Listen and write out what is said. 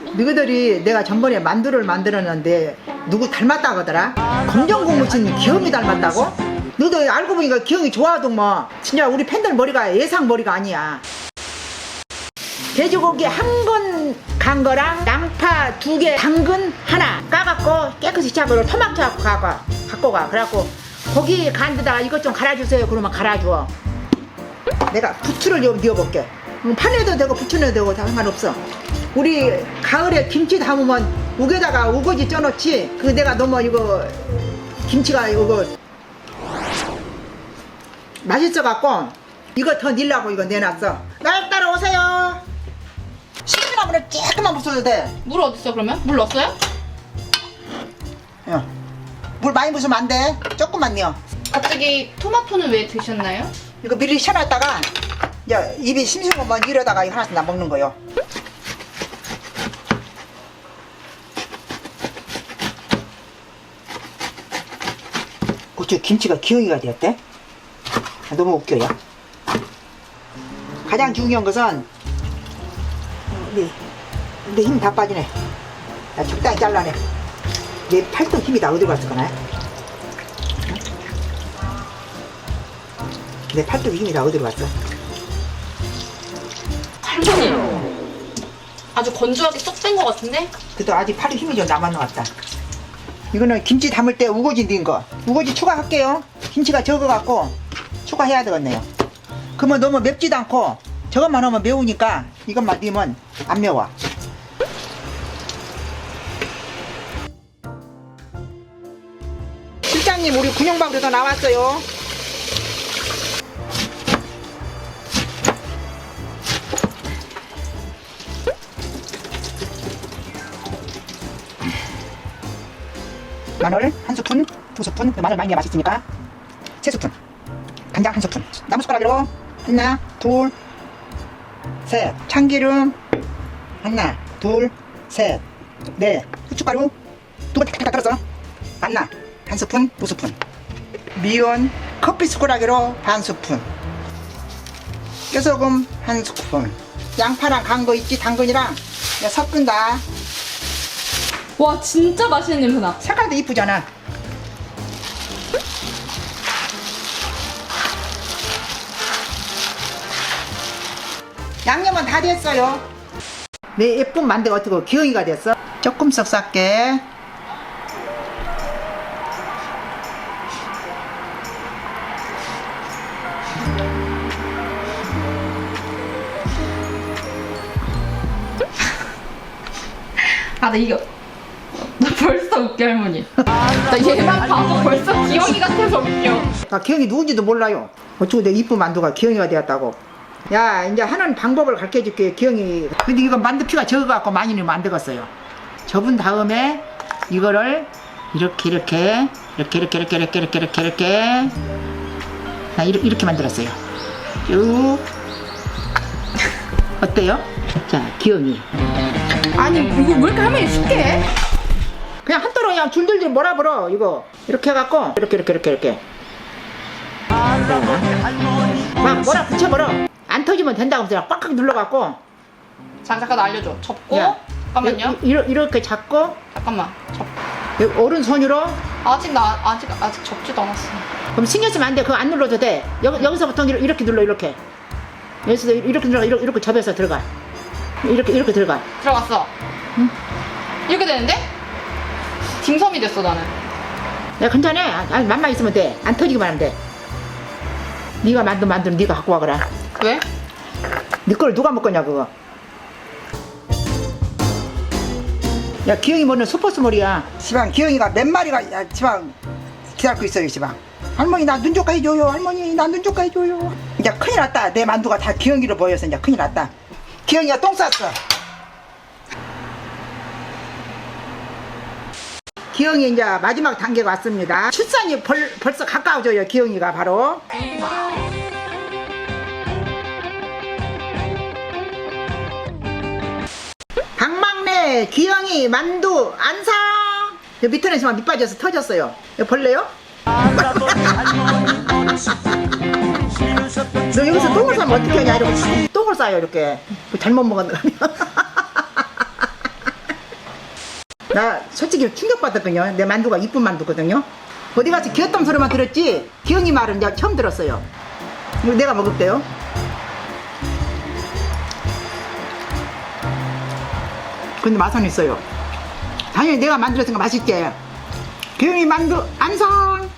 너희들이 내가 전번에 만두를 만들었는데 누구 닮았다 하더라? 검정고무신 기영이 닮았다고? 너도 알고 보니까 기영이 좋아하던 뭐 진짜 우리 팬들 머리가 예상 머리가 아니야. 돼지고기 한건간 거랑 양파 두 개 당근 하나 까갖고 깨끗이 잡으러 토마토 갖고 가가 갖고 가. 그래갖고 고기 간 데다가 이것 좀 갈아주세요. 그러면 갈아줘 내가 부추를 좀 넣어볼게. 음, 파내도 되고 부추내도 되고 다 상관없어 우리 가을에 김치 담으면 우개다가 우거지 쪄놓지 그 내가 너무 이거 김치가 이거 맛있어갖고 이거 더 넣으려고 이거 내놨어 날 따라오세요 시원하면 조금만 부숴도 돼물 어딨어 그러면? 물 넣었어요? 야, 물 많이 부으면 안 돼. 조금만 넣어. 갑자기 토마토는 왜 드셨나요? 이거 미리 쉬어놨다가 이제 입이 심심하면 이러다가 이거 하나씩 나 먹는 거요. 어째 김치가 기영이가 되었대? 아, 너무 웃겨요. 가장 중요한 것은 내, 내힘 다 빠지네. 나 적당히 잘라내. 내 팔뚝 힘이 다 어디 갔을 거나? 내 팔뚝 힘이 다 어디로 갔어? 할머니 아주 건조하게 쏙 뺀 것 같은데? 그래도 아직 팔뚝 힘이 좀 남았는 것 같다. 이거는 김치 담을 때 우거지 넣은 거. 우거지 추가할게요. 김치가 적어갖고 추가해야 되겠네요. 그러면 너무 맵지도 않고 저것만 하면 매우니까 이것만 넣으면 안 매워. 실장님 우리 군용방에서 나왔어요. 마늘 한 스푼, 두 스푼, 그 마늘 많이 맛있으니까 세 스푼, 간장 한 스푼, 나무 숟가락으로 하나, 둘, 셋, 참기름 하나, 둘, 셋, 넷, 후춧가루 두번 탁탁탁 떨어서 만나 한 스푼, 두 스푼, 미원 커피 숟가락으로 반 스푼, 깨소금 한 스푼, 양파랑 간 거 있지 당근이랑? 섞은다. 와 진짜 맛있는 냄새 나 색깔도 이쁘잖아. 양념은 다 됐어요. 내 예쁜 만두가 어떻게 기영이가 됐어? 조금 썩삭게. 아 나 이거 나 벌써 웃겨 할머니 나 얘만 봐도 벌써 기영이 같아서 웃겨 나 기영이 누군지도 몰라요. 어쩌고 내 이쁜 만두가 기영이가 되었다고. 야, 이제 하는 방법을 가르쳐 줄게, 기영이. 근데 이거 만두피가 적어갖고 많이 되겠어요. 접은 다음에 이거를 이렇게, 이렇게, 이렇게, 이렇게, 이렇게, 이렇게, 이렇게, 이렇게, 이렇게. 나 이렇게, 이렇게 만들었어요. 쭉. 어때요? 자, 기영이. 아니 이거 왜 이렇게 할머니 쉽게 해? 그냥 한도로 그냥 줄줄줄 몰아버려, 이거. 이렇게 해갖고, 이렇게, 이렇게, 이렇게, 이렇게. 막 뭐라 붙여버려. 안 터지면 된다고 하면서 꽉꽉 눌러갖고. 나 알려줘 접고 야, 잠깐만요 이- 이러- 이렇게 잡고 잠깐만 접 오른손으로 아직 나 아직 아직 접지도 않았어 그럼 신경 쓰면 안 돼. 그거 안 눌러도 돼. 여기, 여기서부터 이렇게, 이렇게 눌러 이렇게. 여기서 이렇게 눌러 이렇게, 이렇게 접해서 들어가. 이렇게 이렇게 들어가. 들어갔어 이렇게 되는데? 딤섬이 됐어 나는 야 괜찮아. 아, 맘만 있으면 돼. 안 터지기만 하면 돼. 네가 만든 만두는 네가 갖고 와거라. 왜? 네걸 누가 먹겠냐 그거. 야 기영이 먹는 슈퍼스몰이야. 시방 기영이가 몇 마리가 야 시방 기다리고 있어요 시방. 할머니 나 눈 조까 해줘요. 할머니 나 눈 조까 해줘요. 이제 큰일 났다. 내 만두가 다 기영이로 보여서 이제 큰일 났다. 기영이가 똥 쌌어. 기영이 이제 마지막 단계가 왔습니다. 출산이 벌, 벌써 가까워져요. 기영이가 바로. 박막내 기영이 만두 여 밑에는 지금 밑 빠져서 터졌어요 벌레요? 너 여기서 똥을 싸면 어떻게 하냐 이러고 똥을 싸요 이렇게 뭐 잘못 먹었나 나 솔직히 충격받았거든요. 내 만두가 이쁜 만두거든요. 어디 가서 기어땀 소리만 들었지 기영이 말은 이제 처음 들었어요. 이거 내가 먹을게요. 근데 맛은 있어요. 당연히 내가 만들었으니까 맛있지. 기영이 만두 안성.